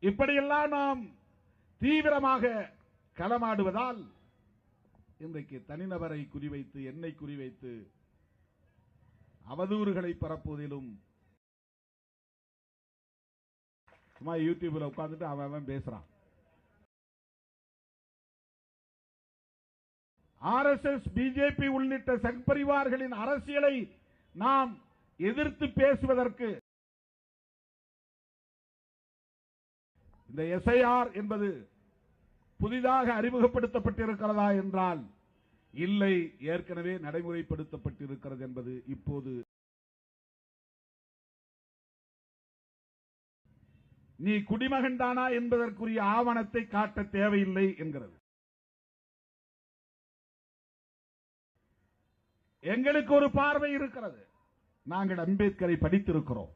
இப்படியெல்லாம் நாம் தீவிரமாக களமாடுவதால் இன்றைக்கு தனிநபரை குறிவைத்து என்னை குறிவைத்து அவதூறுகளை பரப்புவதிலும் சும்மா யூடியூப்ல உட்கார்ந்துட்டு அவன் அவன் பேசுறான். ஆர் எஸ் எஸ் பிஜேபி உள்ளிட்ட சங்பரிவார்களின் அரசியலை நாம் எதிர்த்து பேசுவதற்கு இந்த எஸ்ஐஆர் என்பது புதிதாக அறிமுகப்படுத்தப்பட்டிருக்கிறதா என்றால் இல்லை ஏற்கனவே நடைமுறைப்படுத்தப்பட்டிருக்கிறது என்பது இப்போது நீ குடிமகன் தானா என்பதற்குரிய ஆவணத்தை காட்ட தேவையில்லை என்கிறது. எங்களுக்கு ஒரு பார்வை இருக்கிறது. நாங்கள் அம்பேத்கரை படித்திருக்கிறோம்.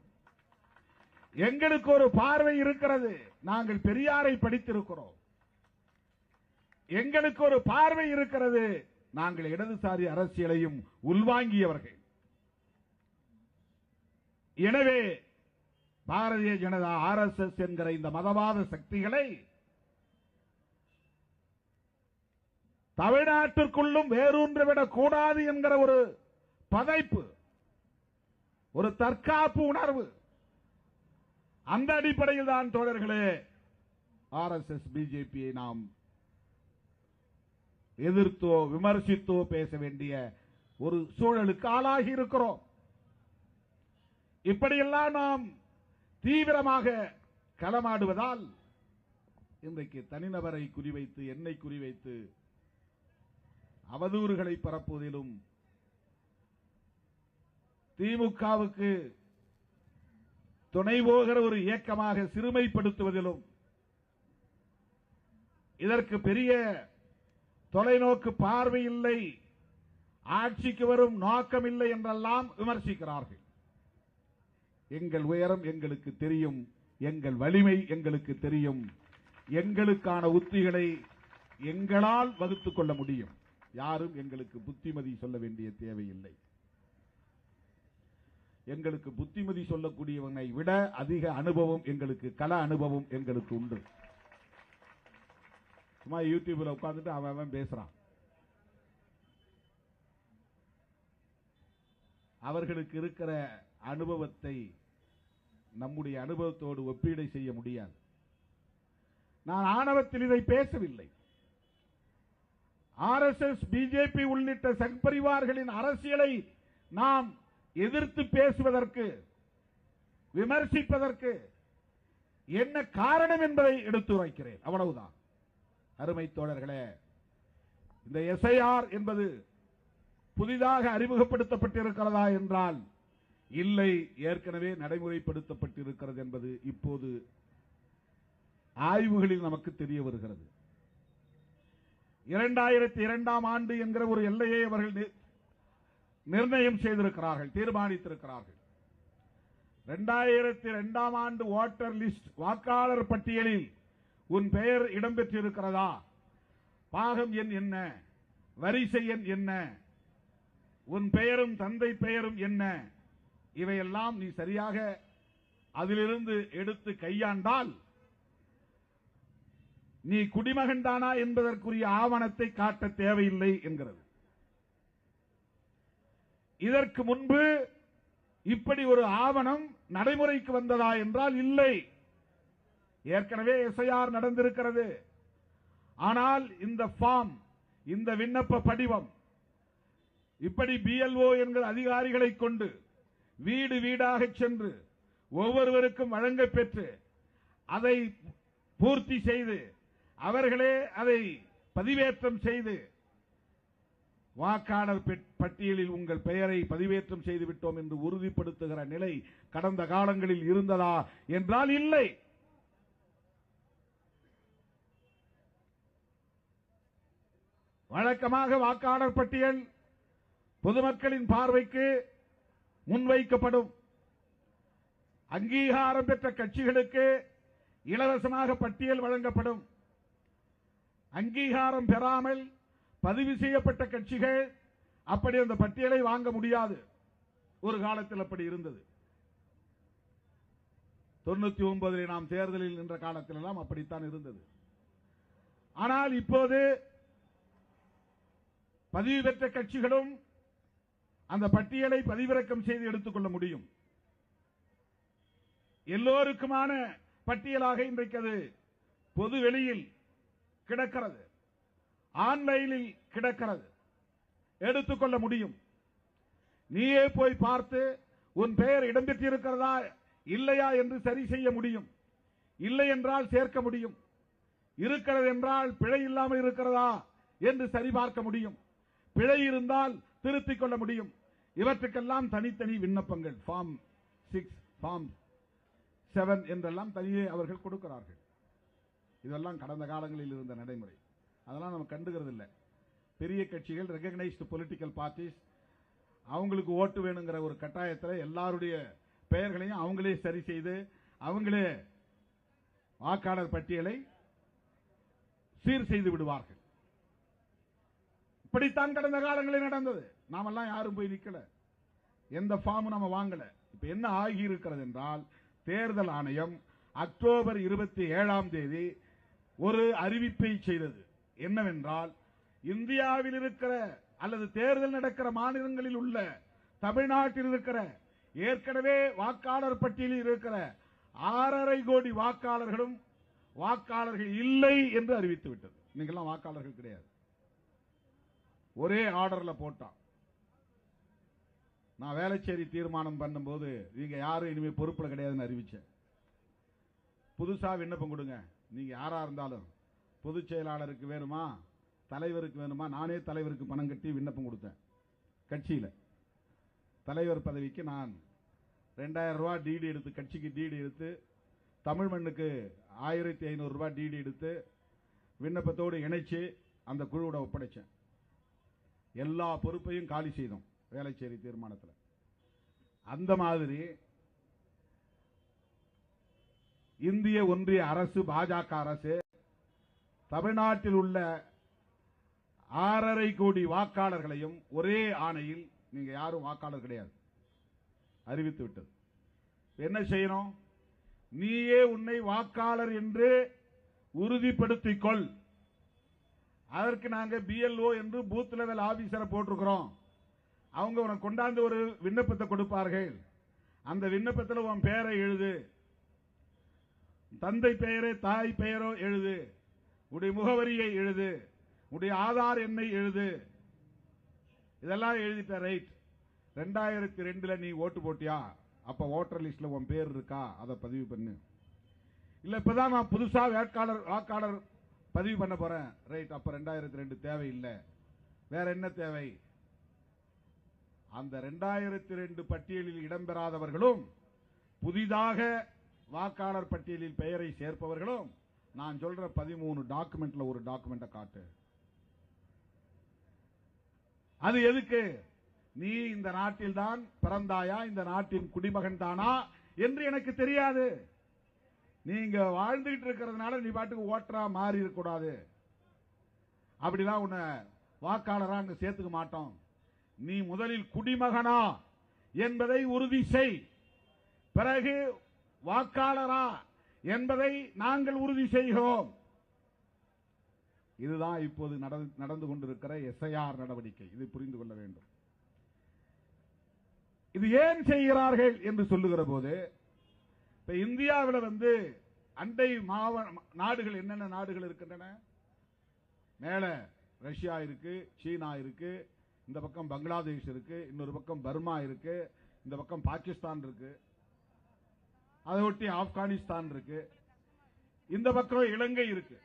எங்களுக்கு ஒரு பார்வை இருக்கிறது. நாங்கள் பெரியாரை படித்திருக்கிறோம். எங்களுக்கு ஒரு பார்வை இருக்கிறது. நாங்கள் இடதுசாரி அரசியலையும் உள்வாங்கியவர்கள். எனவே பாரதிய ஜனதா ஆர்எஸ்எஸ் என்கிற இந்த மதவாத சக்திகளை தமிழ்நாட்டிற்குள்ளும் வேரூன்றிவிடக் கூடாது என்கிற ஒரு பதைப்பு ஒரு தற்காப்பு உணர்வு அந்த அடிப்படையில் தான் தோழர்களே எஸ் பிஜேபியை நாம் எதிர்த்தோ விமர்சித்தோ பேச வேண்டிய ஒரு சூழலுக்கு ஆளாகி இருக்கிறோம். இப்படியெல்லாம் நாம் தீவிரமாக களமாடுவதால் இன்றைக்கு தனிநபரை குறிவைத்து என்னை குறிவைத்து அவதூறுகளை பரப்புவதிலும் திமுகவுக்கு துணை போகிற ஒரு இயக்கமாக சிறுமைப்படுத்துவதிலும் இதற்கு பெரிய தொலைநோக்கு பார்வை இல்லை ஆட்சிக்கு வரும் நோக்கம் இல்லை என்றெல்லாம் விமர்சிக்கிறார்கள். எங்கள் உயரம் எங்களுக்கு தெரியும் எங்கள் வலிமை எங்களுக்கு தெரியும் எங்களுக்கான உத்திகளை எங்களால் வகுத்துக் கொள்ள முடியும். யாரும் எங்களுக்கு புத்திமதி சொல்ல வேண்டிய தேவையில்லை. எங்களுக்கு புத்திமதி சொல்லக்கூடியவனை விட அதிக அனுபவம் எங்களுக்கு கல அனுபவம் எங்களுக்கு உண்டு. சும்மா யூடியூப்ல உட்கார்ந்துட்டு அவன் அவன் பேசுறான். அவர்களுக்கு இருக்கிற அனுபவத்தை நம்முடைய அனுபவத்தோடு ஒப்பீடை செய்ய முடியாது. நான் ஆணவத்தில் இதை பேசவில்லை. ஆர்எஸ்எஸ் பிஜேபி உள்ளிட்ட சங்பரிவார்களின் அரசியலை நாம் எதிர்த்து பேசுவதற்கு விமர்சிப்பதற்கு என்ன காரணம் என்பதை எடுத்துரைக்கிறேன் அவ்வளவுதான். அருமை தோழர்களே இந்த எஸ்ஐஆர் என்பது புதிதாக அறிமுகப்படுத்தப்பட்டிருக்கிறதா என்றால் இல்லை ஏற்கனவே நடைமுறைப்படுத்தப்பட்டிருக்கிறது என்பது இப்போது ஆய்வுகளில் நமக்கு தெரிய வருகிறது. இரண்டாயிரத்தி இரண்டாம் ஆண்டு என்கிற ஒரு எல்லையை அவர்கள் நிர்ணயம் செய்திருக்கிறார்கள் தீர்மானித்திருக்கிறார்கள். இரண்டாயிரத்தி இரண்டாம் ஆண்டு ஓட்டர் லிஸ்ட் வாக்காளர் பட்டியலில் உன் பெயர் இடம்பெற்றிருக்கிறதா? பாகம் எண் என்ன? வரிசை எண் என்ன? உன் பெயரும் தந்தை பெயரும் என்ன? இவையெல்லாம் நீ சரியாக அதிலிருந்து எடுத்து கையாண்டால் நீ குடிமகன் தானா என்பதற்குரிய ஆவணத்தை காட்ட தேவையில்லை என்கிறது. இதற்கு முன்பு இப்படி ஒரு ஆவணம் நடைமுறைக்கு வந்ததா என்றால் இல்லை. ஏற்கனவே எஸ்ஐஆர் நடந்திருக்கிறது. ஆனால் இந்த ஃபார்ம் இந்த விண்ணப்ப படிவம் இப்படி பிஎல்ஓ என்கிற அதிகாரிகளை கொண்டு வீடு வீடாக சென்று ஒவ்வொருவருக்கும் வழங்க பெற்று அதை பூர்த்தி செய்து அவர்களே அதை பதிவேற்றம் செய்து வாக்காளர் பட்டியலில் உங்கள் பெயரை பதிவேற்றம் செய்து விட்டோம் என்று உறுதிப்படுத்துகிற நிலை கடந்த காலங்களில் இருந்ததா என்றால் இல்லை. வழக்கமாக வாக்காளர் பட்டியல் பொதுமக்களின் பார்வைக்கு முன்வைக்கப்படும். அங்கீகாரம் பெற்ற கட்சிகளுக்கு இலவசமாக பட்டியல் வழங்கப்படும். அங்கீகாரம் பெறாமல் பதிவு செய்யப்பட்ட கட்சிகள் அப்படி அந்த பட்டியலை வாங்க முடியாது. ஒரு காலத்தில் அப்படி இருந்தது. தொண்ணூத்தி ஒன்பதில் நாம் தேர்தலில் நின்ற காலத்திலெல்லாம் அப்படித்தான் இருந்தது. ஆனால் இப்போது பதிவு பெற்ற கட்சிகளும் அந்த பட்டியலை பதிவிறக்கம் செய்து எடுத்துக்கொள்ள முடியும். எல்லோருக்குமான பட்டியலாக இன்றைக்கு அது பொது வெளியில் கிடக்கிறது. ஆன்லைனில் கிடக்கிறது. எடுத்துக்கொள்ள முடியும். நீயே போய் பார்த்து உன் பெயர் இடம்பெற்றிருக்கிறதா இல்லையா என்று சரி செய்ய முடியும். இல்லை என்றால் சேர்க்க முடியும். இருக்கிறது என்றால் பிழை இல்லாமல் இருக்கிறதா என்று சரிபார்க்க முடியும். பிழை இருந்தால் திருத்திக் கொள்ள முடியும். இவற்றுக்கெல்லாம் தனித்தனி விண்ணப்பங்கள். ஃபார்ம் சிக்ஸ் ஃபார்ம் செவன் என்றெல்லாம் தனியே அவர்கள் கொடுக்கிறார்கள். இதெல்லாம் கடந்த காலங்களில் இருந்த நடைமுறை. அதெல்லாம் நம்ம கண்டுகிறது இல்லை பெரிய கட்சிகள் ரெகக்னைஸ்டு பொலிட்டிக்கல் பார்ட்டிஸ் அவங்களுக்கு ஓட்டு வேணுங்கிற ஒரு கட்டாயத்தில் எல்லாருடைய பெயர்களையும் அவங்களே சரி செய்து அவங்களே வாக்காளர் பட்டியலை சீர் செய்து விடுவார்கள். இப்படித்தான் கடந்த காலங்களில் நடந்தது. நாமெல்லாம் யாரும் போய் நிற்கல எந்த ஃபார்மும் நம்ம வாங்கல. இப்ப என்ன ஆகி இருக்கிறது என்றால் தேர்தல் ஆணையம் அக்டோபர் இருபத்தி ஏழாம் தேதி ஒரு அறிவிப்பை செய்தது. என்னவென்றால் இந்தியாவில் இருக்கிற அல்லது தேர்தல் நடக்கிற மாநிலங்களில் உள்ள தமிழ்நாட்டில் இருக்கிற ஏற்கனவே வாக்காளர் பட்டியலில் இருக்கிற ஆறரை கோடி வாக்காளர்களும் வாக்காளர்கள் இல்லை என்று அறிவித்து விட்டது நீங்கெல்லாம் வாக்காளர்கள் கிடையாது. ஒரே ஆர்டர்ல போட்டான். நான் வேலைச்சேரி தீர்மானம் பண்ணும்போது நீங்க யாரும் இனிமேல் பொறுப்புல கிடையாதுன்னு அறிவிச்சேன். புதுசா விண்ணப்பம் கொடுங்க. நீங்க யாரா இருந்தாலும். பொதுச் செயலாளருக்கு வேணுமா? தலைவருக்கு வேணுமா? நானே தலைவருக்கு பணம் கட்டி விண்ணப்பம் கொடுத்தேன். கட்சியில். தலைவர் பதவிக்கு நான் ரெண்டாயிரம் ரூபா டிடி எடுத்து கட்சிக்கு டிடி எடுத்து தமிழ் மண்ணுக்கு ஆயிரத்தி ஐநூறு டிடி எடுத்து விண்ணப்பத்தோடு இணைச்சு அந்த குழுவோட ஒப்படைச்சேன். எல்லா பொறுப்பையும் காலி செய்தோம் வேலைச்சேரி தீர்மானத்தில். அந்த மாதிரி இந்திய ஒன்றிய அரசு பாஜக அரசு தமிழ்நாட்டில் உள்ள ஆறரை கோடி வாக்காளர்களையும் ஒரே ஆணையில் நீங்க யாரும் வாக்காளர் கிடையாது. அறிவித்து விட்டது. என்ன செய்யணும்? நீயே உன்னை வாக்காளர் என்று உறுதிப்படுத்திக் கொள் அதற்கு நாங்க பிஎல்ஓ என்று பூத் லெவல் ஆபீசரை போட்டிருக்கிறோம். அவங்க உனக்கு கொண்டாந்து ஒரு விண்ணப்பத்தை கொடுப்பார்கள். அந்த விண்ணப்பத்தில் உன் பெயரை எழுது. தந்தை பெயரே தாய் பெயரோ எழுது. உடைய முகவரியை எழுது. உடைய ஆதார் எண்ணை எழுது. இதெல்லாம் எழுதிட்ட ரைட் ரெண்டாயிரத்தி ரெண்டுல நீ ஓட்டு போட்டியா? அப்ப ஓட்டர் லிஸ்ட்ல உன் பேர் இருக்கா? அதை பதிவு பண்ணு. இல்ல இப்பதான் நான் புதுசா வேட்பாளர் வாக்காளர் பதிவு பண்ண போறேன். ரைட் அப்ப ரெண்டாயிரத்தி ரெண்டு தேவையில்லை. வேற என்ன தேவை? அந்த ரெண்டாயிரத்தி ரெண்டு பட்டியலில் இடம்பெறாதவர்களும் புதிதாக வாக்காளர் பட்டியலில் பெயரை சேர்ப்பவர்களும் நான் சொல்ற பதிமூணு டாக்குமெண்ட்ல ஒரு டாக்குமெண்ட காட்டு. அது எதுக்கு? நீ இந்த நாட்டில் தான் பிறந்தாயா? இந்த நாட்டின் குடிமகன் தானா? என்று எனக்கு தெரியாது. நீங்க வாழ்ந்துகிட்டு இருக்கிறதுனால நீ பாட்டுக்கு ஓட்டரா மாறி இருக்கக்கூடாது. அப்படிதான் உன்னை வாக்காளரா அங்க சேர்த்துக்க மாட்டோம். நீ முதலில் குடிமகனா என்பதை உறுதி செய். பிறகு வாக்காளரா என்பதை நாங்கள் உறுதி செய்கிறோம். இதுதான் இப்போது நடந்து- கொண்டிருக்கிற எஸ்ஐஆர் நடவடிக்கை. இதை புரிந்து கொள்ள வேண்டும். இது ஏன் செய்கிறார்கள் என்று சொல்லுகிற போது இப்ப இந்தியாவில் வந்து அண்டை மாவ நாடுகள் என்னென்ன நாடுகள் இருக்கின்றன? மேல ரஷ்யா இருக்கு சீனா இருக்கு இந்த பக்கம் பங்களாதேஷ் இருக்கு இன்னொரு பக்கம் பர்மா இருக்கு இந்த பக்கம் பாகிஸ்தான் இருக்கு. அதை ஒட்டி ஆப்கானிஸ்தான் இருக்கு. இந்த பக்கம் இலங்கை இருக்கு.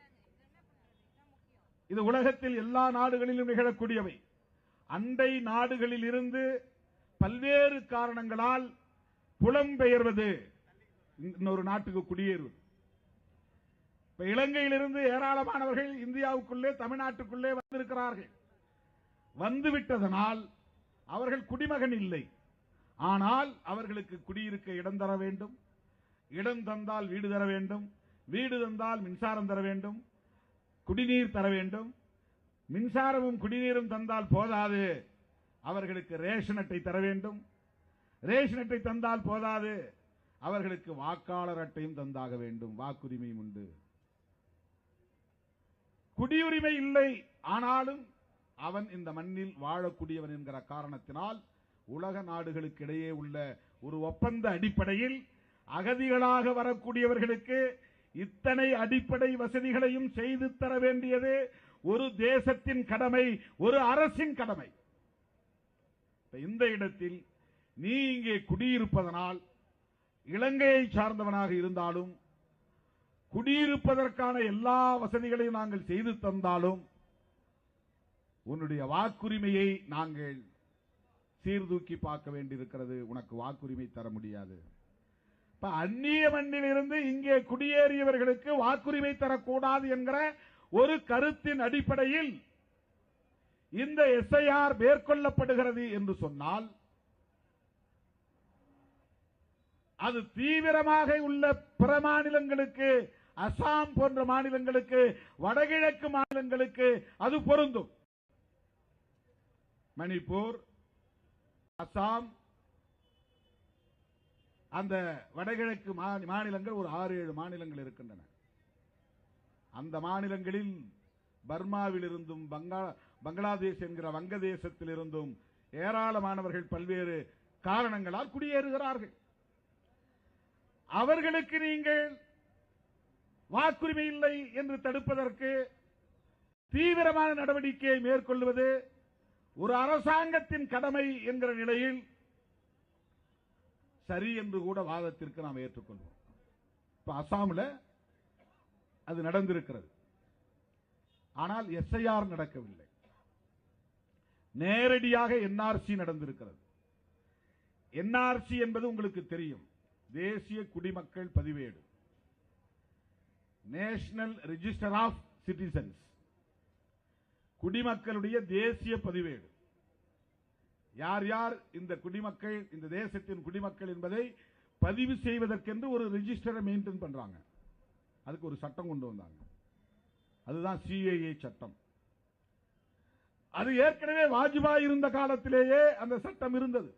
இது உலகத்தில் எல்லா நாடுகளிலும் நிகழக்கூடியவை. அண்டை நாடுகளில் இருந்து பல்வேறு காரணங்களால் புலம்பெயர்வது. இன்னொரு நாட்டுக்கு குடியேறுவது. இப்ப இலங்கையிலிருந்து ஏராளமானவர்கள் இந்தியாவுக்குள்ளே தமிழ்நாட்டுக்குள்ளே வந்திருக்கிறார்கள். வந்துவிட்டதனால் அவர்கள் குடிமகன் இல்லை. ஆனால் அவர்களுக்கு குடியிருக்க இடம் தர வேண்டும். இடம் தந்தால் வீடு தர வேண்டும் வீடு தந்தால் மின்சாரம் தர வேண்டும் குடிநீர் தர வேண்டும். மின்சாரமும் குடிநீரும் தந்தால் போதாது. அவர்களுக்கு ரேஷன் அட்டை தர வேண்டும். ரேஷன் அட்டை தந்தால் போதாது. அவர்களுக்கு வாக்காளர் அட்டையும் தந்தாக வேண்டும். வாக்குரிமையும் உண்டு. குடியுரிமை இல்லை. ஆனாலும் அவன் இந்த மண்ணில் வாழக்கூடியவன் என்கிற காரணத்தினால் உலக நாடுகளுக்கு இடையே உள்ள ஒரு ஒப்பந்த அடிப்படையில் அகதிகளாக வரக்கூடியவர்களுக்கு இத்தனை அடிப்படை வசதிகளையும் செய்து தர வேண்டியது ஒரு தேசத்தின் கடமை ஒரு அரசின் கடமை. இந்த இடத்தில் நீ இங்கே குடியிருப்பதனால் இலங்கையை சார்ந்தவனாக இருந்தாலும் குடியிருப்பதற்கான எல்லா வசதிகளையும் நாங்கள் செய்து தந்தாலும் உன்னுடைய வாக்குரிமையை நாங்கள் சீர்தூக்கி பார்க்க வேண்டியிருக்கிறது. உனக்கு வாக்குரிமை தர முடியாது. இப்ப அந்நிய மண்ணிலிருந்து இங்கே குடியேறியவர்களுக்கு வாக்குரிமை தரக்கூடாது என்கிற ஒரு கருத்தின் அடிப்படையில் இந்த எஸ்ஐஆர் மேற்கொள்ளப்படுகிறது என்று சொன்னால் அது தீவிரமாக உள்ள பிற மாநிலங்களுக்கு அசாம் போன்ற மாநிலங்களுக்கு வடகிழக்கு மாநிலங்களுக்கு அது பொருந்தும். மணிப்பூர் அசாம் அந்த வடகிழக்கு மாநிலங்கள் ஒரு ஆறு ஏழு மாநிலங்கள் இருக்கின்றன. அந்த மாநிலங்களில் பர்மாவில் இருந்தும் பங்கா பங்களாதேஷ் என்கிற வங்கதேசத்தில் இருந்தும் ஏராளமானவர்கள் பல்வேறு காரணங்களால் குடியேறுகிறார்கள். அவர்களுக்கு நீங்கள் வாக்குரிமை இல்லை என்று தடுப்பதற்கு தீவிரமான நடவடிக்கையை மேற்கொள்வது ஒரு அரசாங்கத்தின் கடமை என்கிற நிலையில் சரி என்று கூட வாதத்திற்கு நாம் ஏற்றுக்கொள்வோம். இப்ப அசாமில் அது நடந்திருக்கிறது. ஆனால் எஸ்ஐஆர் நடக்கவில்லை. நேரடியாக என்ஆர்சி நடந்திருக்கிறது. என்ஆர்சி என்பது உங்களுக்கு தெரியும். தேசிய குடிமக்கள் பதிவேடு. National register of citizens. குடிமக்களுடைய தேசிய பதிவேடு. யார் யார் இந்த குடிமக்கள் இந்த தேசத்தின் குடிமக்கள் என்பதை பதிவு செய்வதற்கென்று ஒரு ரெஜிஸ்டரை மெயின்டைன் பண்றாங்க. அதுக்கு ஒரு சட்டம் கொண்டு வந்தாங்க. அதுதான் சிஏஏ சட்டம். அது ஏற்கனவே வாஜ்பாய் இருந்த காலத்திலேயே அந்த சட்டம் இருந்தது.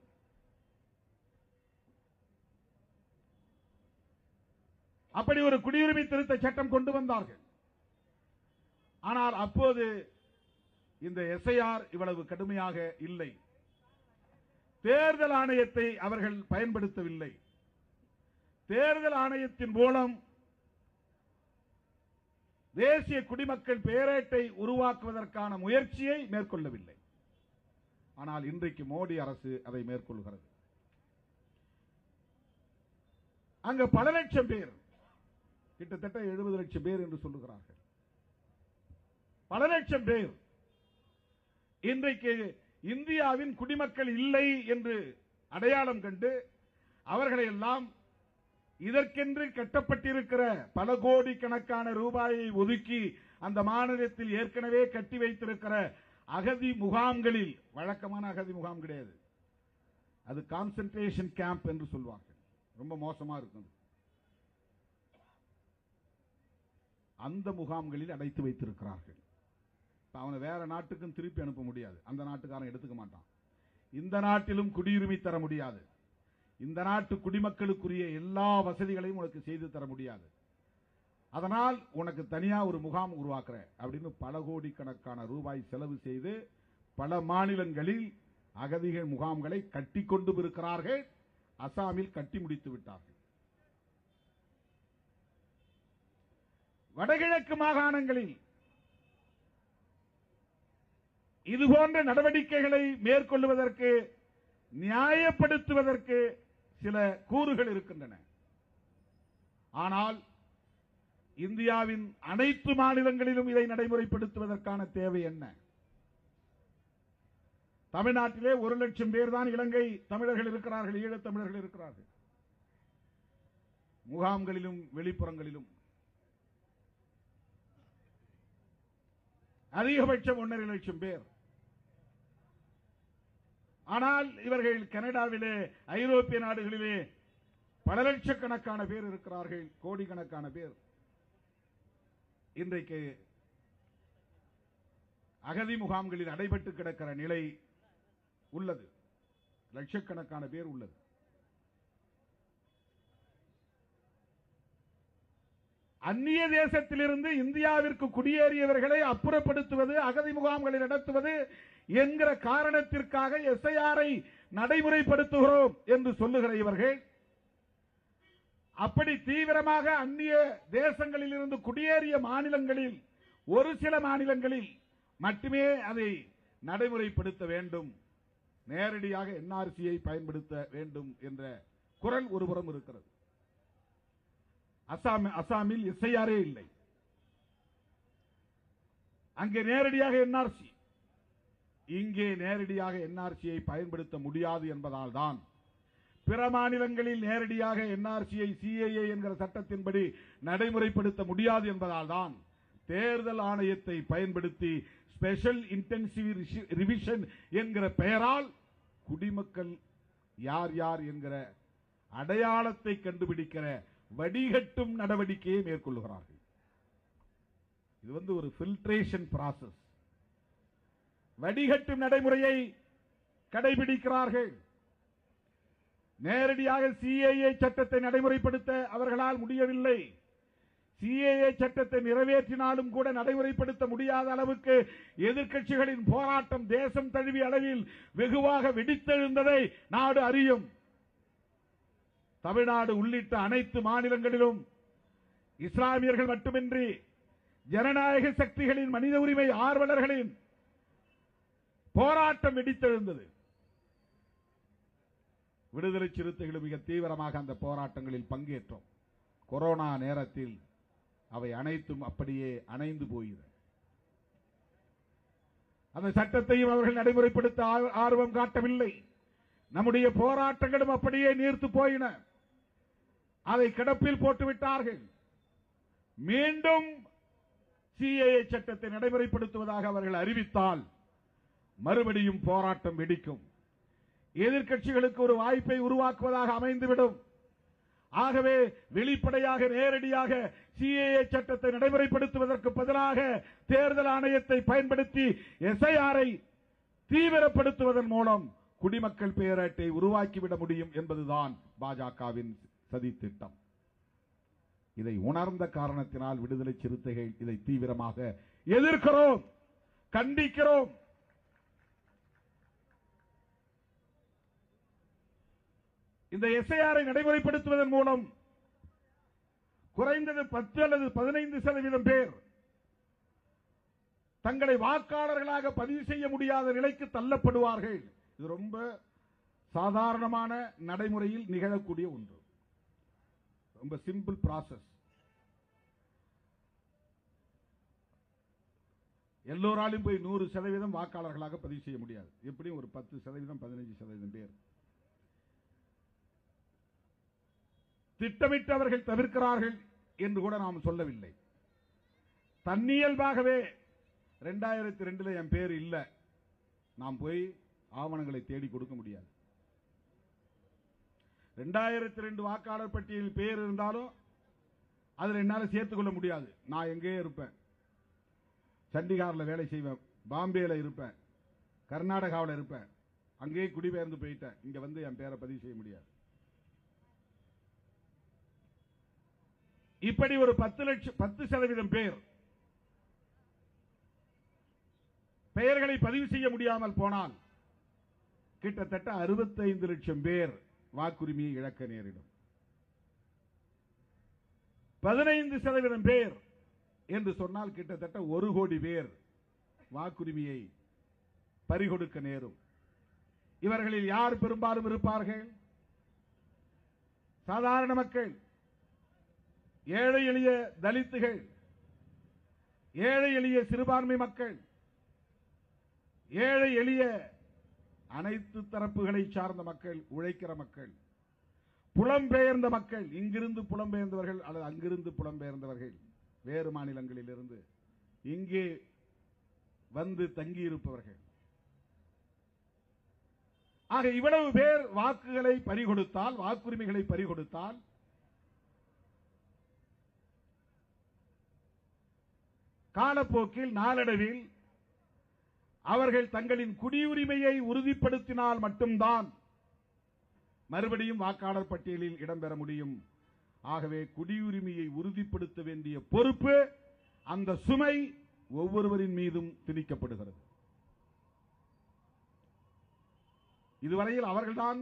அப்படி ஒரு குடியுரிமை திருத்த சட்டம் கொண்டு வந்தார்கள். ஆனால் அப்போது இந்த எஸ்ஐஆர் இவ்வளவு கடுமையாக இல்லை. தேர்தல் ஆணையத்தை அவர்கள் பயன்படுத்தவில்லை. தேர்தல் ஆணையத்தின் மூலம் தேசிய குடிமக்கள் பேரேட்டை உருவாக்குவதற்கான முயற்சியை மேற்கொள்ளவில்லை. ஆனால் இன்றைக்கு மோடி அரசு அதை மேற்கொள்கிறது. அங்க பல லட்சம் பேர் கிட்டத்தட்ட எழுபது லட்சம் பேர் என்று சொல்லுகிறார்கள். பல லட்சம் பேர் இன்றைக்கு இந்தியாவின் குடிமக்கள் இல்லை என்று அடையாளம் கண்டு அவர்களையெல்லாம் இதற்கென்று கட்டப்பட்டிருக்கிற பல கோடி கணக்கான ரூபாயை ஒதுக்கி அந்த மாநிலத்தில் ஏற்கனவே கட்டி வைத்திருக்கிற அகதி முகாம்களில் வழக்கமான அகதி முகாம் கிடையாது. அது கான்சென்ட்ரேஷன் கேம்ப் என்று சொல்வாங்க. ரொம்ப மோசமா இருக்கும். அந்த முகாம்களில் அடைத்து வைத்திருக்கிறார்கள். இப்போ அவனை வேற நாட்டுக்கும் திருப்பி அனுப்ப முடியாது. அந்த நாட்டுக்காரன் எடுத்துக்க மாட்டான். இந்த நாட்டிலும் குடியுரிமை தர முடியாது. இந்த நாட்டு குடிமக்களுக்குரிய எல்லா வசதிகளையும் உனக்கு செய்து தர முடியாது. அதனால் உனக்கு தனியா ஒரு முகாம் உருவாக்குறேன் அப்படின்னு பல கோடிக்கணக்கான ரூபாய் செலவு செய்து பல மாநிலங்களில் அகதிகள் முகாம்களை கட்டி கொண்டு இருக்கிறார்கள். அசாமில் கட்டி முடித்து விட்டார்கள். வடகிழக்கு மாகாணங்களில் இதுபோன்ற நடவடிக்கைகளை மேற்கொள்வதற்கு நியாயப்படுத்துவதற்கு சில கூறுகள் இருக்கின்றன. ஆனால் இந்தியாவின் அனைத்து மாநிலங்களிலும் இதை நடைமுறைப்படுத்துவதற்கான தேவை என்ன? தமிழ்நாட்டிலே ஒரு லட்சம் பேர் தான் இலங்கை தமிழர்கள் இருக்கிறார்கள் ஈழத்தமிழர்கள் இருக்கிறார்கள். முகாம்களிலும் வெளிப்புறங்களிலும். அதிகபட்சம் ஒன்றரை லட்சம் பேர். ஆனால் இவர்கள் கனடாவிலே ஐரோப்பிய நாடுகளிலே பல லட்சக்கணக்கான பேர் இருக்கிறார்கள் கோடிக்கணக்கான பேர். இன்றைக்கு அகதி முகாம்களில் அடைபட்டு கிடக்கிற நிலை உள்ளது. லட்சக்கணக்கான பேர் உள்ளது. அந்நிய தேசத்திலிருந்து இந்தியாவிற்கு குடியேறியவர்களை அப்புறப்படுத்துவது அகதி முகாம்களை நடத்துவது என்கிற காரணத்திற்காக எஸ்ஐஆரை நடைமுறைப்படுத்துகிறோம் என்று சொல்லுகிற இவர்கள் அப்படி தீவிரமாக அந்நிய தேசங்களில் இருந்து குடியேறிய மாநிலங்களில் ஒரு சில மாநிலங்களில் மட்டுமே அதை நடைமுறைப்படுத்த வேண்டும். நேரடியாக என்ஆர்சியை பயன்படுத்த வேண்டும் என்ற குரல் ஒருபுறம் இருக்கிறது. அசாம் அசாமில் எஸ்ஐஆரே இல்லை. அங்கே நேரடியாக என்ஆர்சி இங்கே நேரடியாக என்ஆர்சியை பயன்படுத்த முடியாது என்பதால் தான் பிற மாநிலங்களில் நேரடியாக என்ஆர்சியை சிஏஏ என்கிற சட்டத்தின்படி நடைமுறைப்படுத்த முடியாது என்பதால் தான் தேர்தல் ஆணையத்தை பயன்படுத்தி ஸ்பெஷல் இன்டென்சிவ் ரிவிஷன் என்கிற பெயரால் குடிமக்கள் யார் யார் என்கிற அடையாளத்தை கண்டுபிடிக்கிற வடிகட்டும் நடவடிக்கையை மேற்கொள்கிறார்கள். இது வந்து ஒரு பில்ட்ரேஷன் ப்ராசஸ் வடிகட்டும் நடைமுறையை கடைபிடிக்கிறார்கள். நேரடியாக சிஏஏ சட்டத்தை நடைமுறைப்படுத்த அவர்களால் முடியவில்லை. சிஏஏ சட்டத்தை நிறைவேற்றினாலும் கூட நடைமுறைப்படுத்த முடியாத அளவுக்கு எதிர்க்கட்சிகளின் போராட்டம் தேசம் தழுவிய அளவில் வெகுவாக வெடித்தெழுந்ததை நாடு அறியும். தமிழ்நாடு உள்ளிட்ட அனைத்து மாநிலங்களிலும் இஸ்லாமியர்கள் மட்டுமின்றி ஜனநாயக சக்திகளின் மனித உரிமை ஆர்வலர்களின் போராட்டம் இடித்தெழுந்தது. விடுதலை சிறுத்தைகள் மிக தீவிரமாக அந்த போராட்டங்களில் பங்கேற்றோம். கொரோனா நேரத்தில் அவை அனைத்தும் அப்படியே அணைந்து போயின. அந்த சட்டத்தையும் அவர்கள் நடைமுறைப்படுத்த ஆர்- ஆர்வம் காட்டவில்லை. நம்முடைய போராட்டங்களும் அப்படியே நீர்த்து போயின. அதை கிடப்பில் போட்டு விட்டார்கள் மீண்டும் சிஏஏ சட்டத்தை நடைமுறைப்படுத்துவதாக அவர்கள் அறிவித்தால் மறுபடியும் போராட்டம் வெடிக்கும். எதிர்கட்சிகளுக்கு ஒரு வாய்ப்பை உருவாக்குவதாக அமைந்துவிடும். ஆகவே வெளிப்படையாக நேரடியாக சிஏஏ சட்டத்தை நடைமுறைப்படுத்துவதற்கு பதிலாக தேர்தல் ஆணையத்தை பயன்படுத்தி எஸ்ஐஆரை தீவிரப்படுத்துவதன் மூலம் குடிமக்கள் பேரட்டை உருவாக்கிவிட முடியும் என்பதுதான் பாஜகவின் சதி திட்டம் இதை உணர்ந்த காரணத்தினால் விடுதலை சிறுத்தைகள் இதை தீவிரமாக எதிர்க்கிறோம் கண்டிக்கிறோம். இந்த எஸ்ஐஆரை நடைமுறைப்படுத்துவதன் மூலம் குறைந்தது பத்து அல்லது பதினைந்து சதவீதம் பேர் தங்களை வாக்காளர்களாக பதிவு செய்ய முடியாத நிலைக்கு தள்ளப்படுவார்கள். இது ரொம்ப சாதாரணமான நடைமுறையில் நிகழக்கூடிய ஒன்று. ரொம்ப சிம்பிள் ப்ராசஸ் எல்லோராலும் போய் நூறு சதவீதம் வாக்காளர்களாக பதிவு செய்ய முடியாது. எப்படியும் ஒரு பத்து சதவீதம் பதினைஞ்சு சதவீதம் பேர். திட்டமிட்டு அவர்கள் தவிர்க்கிறார்கள் என்று கூட நாம் சொல்லவில்லை. தன்னியல்பாகவே ரெண்டாயிரத்தி ரெண்டுல என் பேர் இல்லை. நாம் போய் ஆவணங்களை தேடி கொடுக்க முடியாது. ரெண்டாயிரத்தி ரெண்டு வாக்காளர் பட்டியலில் பேர் இருந்தாலும் அதில் என்னால் சேர்த்துக் கொள்ள முடியாது. நான் எங்கேயே இருப்பேன்? சண்டிகாரில் வேலை செய்வேன். பாம்பேல இருப்பேன். கர்நாடகாவில் இருப்பேன். அங்கேயே குடிபெயர்ந்து போயிட்டேன். இங்கே வந்து என் பேரை பதிவு செய்ய முடியாது. இப்படி ஒரு பத்து லட்சம் பத்து சதவீதம் பேர் பெயர்களை பதிவு செய்ய முடியாமல் போனால் கிட்டத்தட்ட அறுபத்தைந்து லட்சம் பேர் வாக்குரிமையை இழக்க நேரிடும். பதினைந்து சதவீதம் பேர் என்று சொன்னால் கிட்டத்தட்ட ஒரு கோடி பேர் வாக்குரிமையை பறிகொடுக்க நேரும். இவர்களில் யார் பெரும்பாலும் இருப்பார்கள்? சாதாரண மக்கள். ஏழை எளிய தலித்துகள் ஏழை எளிய சிறுபான்மை மக்கள் ஏழை எளிய அனைத்து தரப்புகளை சார்ந்த மக்கள் உழைக்கிற மக்கள் புலம்பெயர்ந்த மக்கள் இங்கிருந்து புலம்பெயர்ந்தவர்கள் அல்லது அங்கிருந்து புலம்பெயர்ந்தவர்கள் வேறு மாநிலங்களில் இருந்து இங்கே வந்து தங்கியிருப்பவர்கள். ஆக இவ்வளவு பேர் வாக்குகளை பறிகொடுத்தால் வாக்குரிமைகளை பறிகொடுத்தால் காலப்போக்கில் நாளடைவில் அவர்கள் தங்களின் குடியுரிமையை உறுதிப்படுத்தினால் மட்டும்தான் மறுபடியும் வாக்காளர் பட்டியலில் இடம்பெற முடியும். ஆகவே குடியுரிமையை உறுதிப்படுத்த வேண்டிய பொறுப்பு அந்த சுமை ஒவ்வொருவரின் மீதும் திணிக்கப்படுகிறது. இதுவரையில் அவர்கள்தான்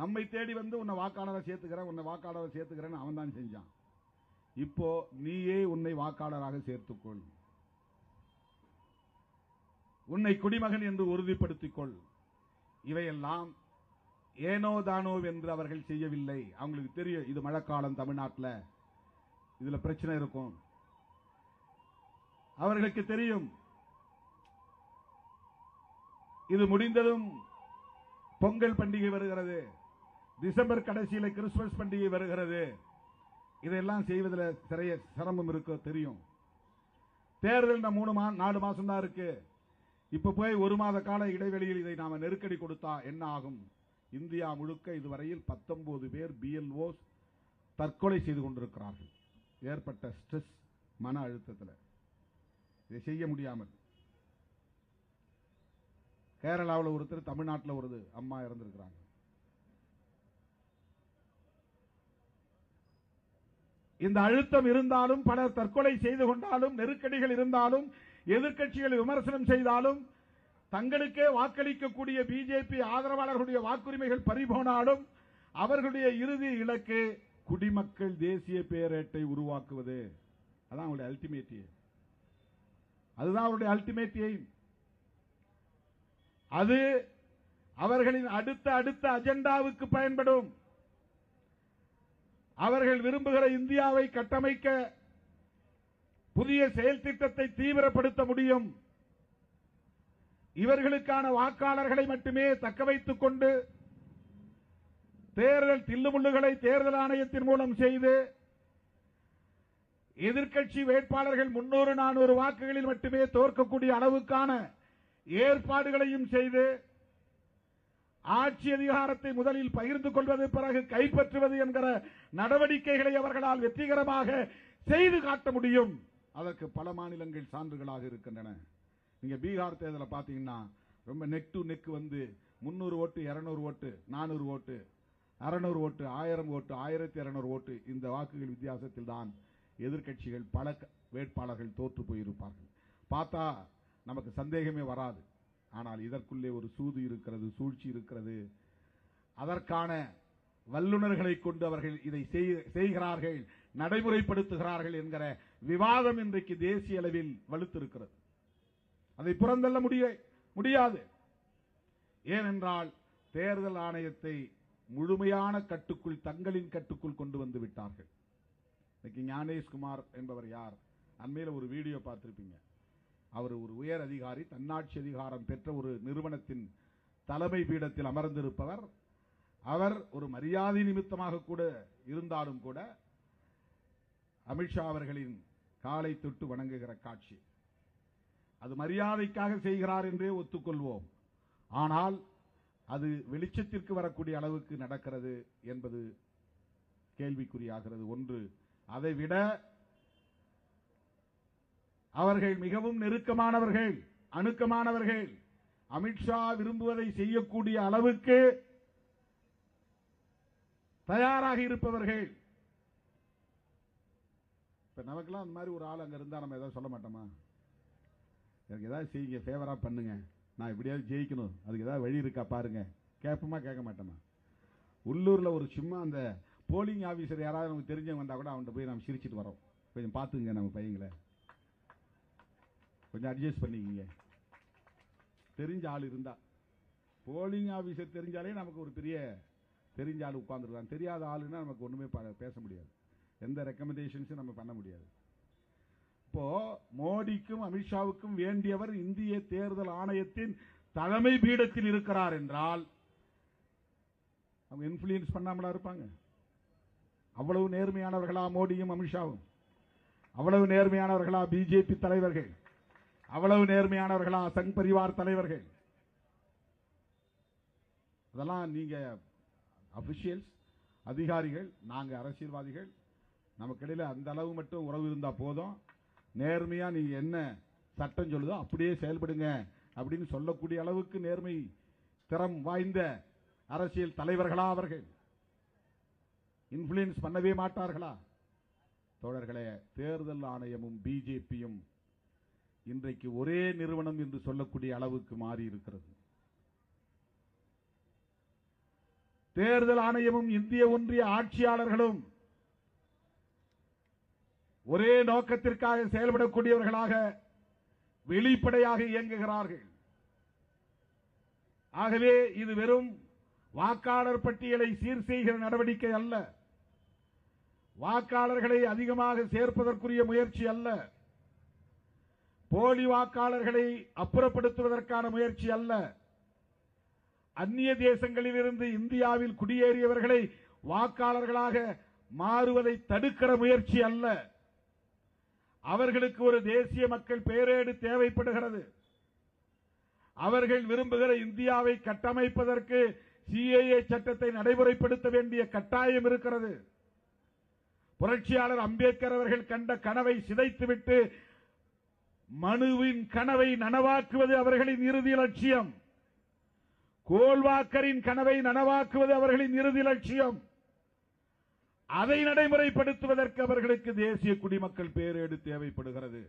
நம்மை தேடி வந்து உன்னை வாக்காளரை சேர்த்துக்கிறேன் உன்னை வாக்காளரை சேர்த்துக்கிறேன்னு அவன் தான் செஞ்சான். இப்போ நீயே உன்னை வாக்காளராக சேர்த்துக்கொள். உன்னை குடிமகன் என்று உறுதிப்படுத்திக் கொள் இவையெல்லாம் ஏனோ தானோ என்று அவர்கள் செய்யவில்லை. அவங்களுக்கு தெரியும் இது மழைக்காலம் தமிழ்நாட்டில். இதுல பிரச்சனை இருக்கும். அவர்களுக்கு தெரியும். இது முடிந்ததும் பொங்கல் பண்டிகை வருகிறது. டிசம்பர் கடைசியில கிறிஸ்துமஸ் பண்டிகை வருகிறது. இதெல்லாம் செய்வதில் சிறைய சிரமம் இருக்க தெரியும். தேர்தல் மூணு மா நாலு மாசம் தான் இருக்கு. இப்ப போய் ஒரு மாத கால இடைவெளியில் இதை நாம நெருக்கடி கொடுத்தா என்ன ஆகும்? இந்தியா முழுக்க இதுவரையில் பத்தொன்பது பேர் பிஎல்ஓ தற்கொலை செய்து கொண்டிருக்கிறார்கள். ஏற்பட்ட ஸ்ட்ரெஸ் மன அழுத்தத்தில். இதை செய்ய முடியாமல். கேரளாவில் ஒருத்தர் தமிழ்நாட்டில் ஒரு அம்மா இறந்திருக்கிறாங்க. இந்த அழுத்தம் இருந்தாலும் பலர் தற்கொலை செய்து கொண்டாலும் நெருக்கடிகள் இருந்தாலும் எதிர்க்கட்சிகள் விமர்சனம் செய்தாலும் தங்களுக்கே வாக்களிக்கக்கூடிய பிஜேபி ஆதரவாளர்களுடைய வாக்குரிமைகள் பறிபோனாலும் அவர்களுடைய இறுதி இலக்கு குடிமக்கள் தேசிய பேரேட்டை உருவாக்குவது. அதான் அவருடைய அல்டிமேட் அதுதான் அவருடைய அல்டிமேட் எய்ம் அது அவர்களின் அடுத்த அடுத்த அஜெண்டாவுக்கு பயன்படும். அவர்கள் விரும்புகிற இந்தியாவை கட்டமைக்க புதிய செயல் திட்டத்தை தீவிரப்படுத்த முடியும். இவர்களுக்கான வாக்காளர்களை மட்டுமே தக்க வைத்துக் கொண்டு தேர்தல் தில்லுமுள்ளுகளை தேர்தல் ஆணையத்தின் மூலம் செய்து எதிர்க்கட்சி வேட்பாளர்கள் முன்னூறு நானூறு வாக்குகளில் மட்டுமே தோற்கக்கூடிய அளவுக்கான ஏற்பாடுகளையும் செய்து ஆட்சி அதிகாரத்தை முதலில் பகிர்ந்து கொள்வது பிறகு கைப்பற்றுவது என்கிற நடவடிக்கைகளை அவர்களால் வெற்றிகரமாக செய்து காட்ட முடியும். அதற்கு பல மாநிலங்கள் சான்றுகளாக இருக்கின்றன. நீங்க பீகார் தேர்தலை பார்த்தீங்கன்னா ரொம்ப நெக் டு நெக் வந்து முன்னூறு ஓட்டு இருநூறு ஓட்டு நானூறு ஓட்டு அறநூறு ஓட்டு ஆயிரம் ஓட்டு ஆயிரத்தி இருநூறு ஓட்டு இந்த வாக்குகள் வித்தியாசத்தில் தான் எதிர்க்கட்சிகள் பல க- வேட்பாளர்கள் தோற்று போயிருப்பார்கள். பார்த்தா நமக்கு சந்தேகமே வராது. ஆனால் இதற்குள்ளே ஒரு சூது இருக்கிறது சூழ்ச்சி இருக்கிறது. அதற்கான வல்லுநர்களை கொண்டு அவர்கள் இதை செய்- செய்கிறார்கள். நடைமுறைப்படுத்துகிறார்கள் என்கிற விவாதம் இன்றைக்கு தேசிய அளவில் வலுத்திருக்கிறது. அதை புறந்தள்ள முடிய முடியாது. ஏனென்றால் தேர்தல் ஆணையத்தை முழுமையான கட்டுக்குள் தங்களின் கட்டுக்குள் கொண்டு வந்து விட்டார்கள். இன்னைக்கு ஞானேஷ்குமார் என்பவர் யார்? அண்மையில் ஒரு வீடியோ பார்த்திருப்பீங்க. அவர் ஒரு உயர் அதிகாரி தன்னாட்சி அதிகாரம் பெற்ற ஒரு நிறுவனத்தின் தலைமை பீடத்தில் அமர்ந்திருப்பவர். அவர் ஒரு மரியாதை நிமித்தமாக கூட இருந்தாலும் கூட அமித்ஷா அவர்களின் காலை தொட்டு வணங்குகிற காட்சி. அது மரியாதைக்காக செய்கிறார் என்றே ஒத்துக்கொள்வோம். ஆனால் அது வெளிச்சத்திற்கு வரக்கூடிய அளவுக்கு நடக்கிறது என்பது கேள்விக்குறியாகிறது. ஒன்று அதை விட அவர்கள் மிகவும் நெருக்கமானவர்கள் அணுக்கமானவர்கள். அமித்ஷா விரும்புவதை செய்யக்கூடிய அளவுக்கு தயாராக இருப்பவர்கள். இப்போ நமக்கெல்லாம் அந்த மாதிரி ஒரு ஆள் அங்கே இருந்தால் நம்ம எதாவது சொல்ல மாட்டோமா? எனக்கு எதாவது செய்யுங்க ஃபேவராக பண்ணுங்க. நான் இப்படியாவது ஜெயிக்கணும். அதுக்கு ஏதாவது வழி இருக்கா பாருங்க. கேட்போமா கேட்க மாட்டோமா? உள்ளூரில் ஒரு சும்மா அந்த போலிங் ஆஃபீஸர் யாராவது நமக்கு தெரிஞ்சவங்க வந்தால் கூட அவன்கிட்ட போய் நம்ம சிரிச்சிட்டு வரோம். கொஞ்சம் பார்த்துங்க நம்ம பையங்களை. கொஞ்சம் அட்ஜஸ்ட் பண்ணிக்கிங்க. தெரிஞ்ச ஆள் இருந்தால் போலிங் ஆஃபீஸர் தெரிஞ்சாலே நமக்கு ஒரு பெரிய தெரிஞ்ச ஆள் உட்காந்துருக்கான் தெரியாத ஆளுன்னா நமக்கு ஒன்றுமே ப- பேச முடியாது. எந்த ரெக்கமெண்டேஷன்ஸும் நம்ம பண்ண முடியாது. இப்போ மோடிக்கும் அமித்ஷாவுக்கும் வேண்டியவர் இந்திய தேர்தல் ஆணையத்தின் தலைமை பீடத்தில் இருக்கிறார் என்றால் அவங்க இன்ஃப்ளூயன்ஸ் பண்ணாமலா இருப்பாங்க. அவ்வளவு நேர்மையானவர்களா மோடியும் அமித்ஷாவும்? அவ்வளவு நேர்மையானவர்களா பிஜேபி தலைவர்கள்? அவ்வளவு நேர்மையானவர்களா சங் பரிவார் தலைவர்கள்? அதெல்லாம் நீங்க அபிஷியல்ஸ் அதிகாரிகள் நாங்கள் அரசியல்வாதிகள் நமக்கிடையில் அந்த அளவு மட்டும் உறவு இருந்தா போதும். நேர்மையா நீ என்ன சட்டம் சொல்லுதோ அப்படியே செயல்படுங்க அப்படின்னு சொல்லக்கூடிய அளவுக்கு நேர்மை திறம் வாய்ந்த அரசியல் தலைவர்களா அவர்கள். இன்ஃபுளுயன்ஸ் பண்ணவே மாட்டார்களா? தோழர்களே தேர்தல் ஆணையமும் பிஜேபியும் இன்றைக்கு ஒரே நிறுவனம் என்று சொல்லக்கூடிய அளவுக்கு மாறி இருக்கிறது. தேர்தல் ஆணையமும் இந்திய ஒன்றிய ஆட்சியாளர்களும் ஒரே நோக்கத்திற்காக செயல்படக்கூடியவர்களாக வெளிப்படையாக இயங்குகிறார்கள். ஆகவே இது வெறும் வாக்காளர் பட்டியலை சீர் செய்கிற நடவடிக்கை அல்ல. வாக்காளர்களை அதிகமாக சேர்ப்பதற்குரிய முயற்சி அல்ல. போலி வாக்காளர்களை அப்புறப்படுத்துவதற்கான முயற்சி அல்ல. அந்நிய தேசங்களிலிருந்து இந்தியாவில் குடியேறியவர்களை வாக்காளர்களாக மாறுவதை தடுக்கிற முயற்சி அல்ல. அவர்களுக்கு ஒரு தேசிய மக்கள் பேரேடு தேவைப்படுகிறது. அவர்கள் விரும்புகிற இந்தியாவை கட்டமைப்பதற்கு சிஏஏ சட்டத்தை நடைமுறைப்படுத்த வேண்டிய கட்டாயம் இருக்கிறது. புரட்சியாளர் அம்பேத்கர் அவர்கள் கண்ட கனவை சிதைத்துவிட்டு மனுவின் கனவை நனவாக்குவது அவர்களின் இறுதி லட்சியம். கோல்வாக்கரின் கனவை நனவாக்குவது அவர்களின் இறுதி லட்சியம். அதை நடைமுறைப்படுத்துவதற்கு அவர்களுக்கு தேசிய குடிமக்கள் பேரேடு தேவைப்படுகிறது.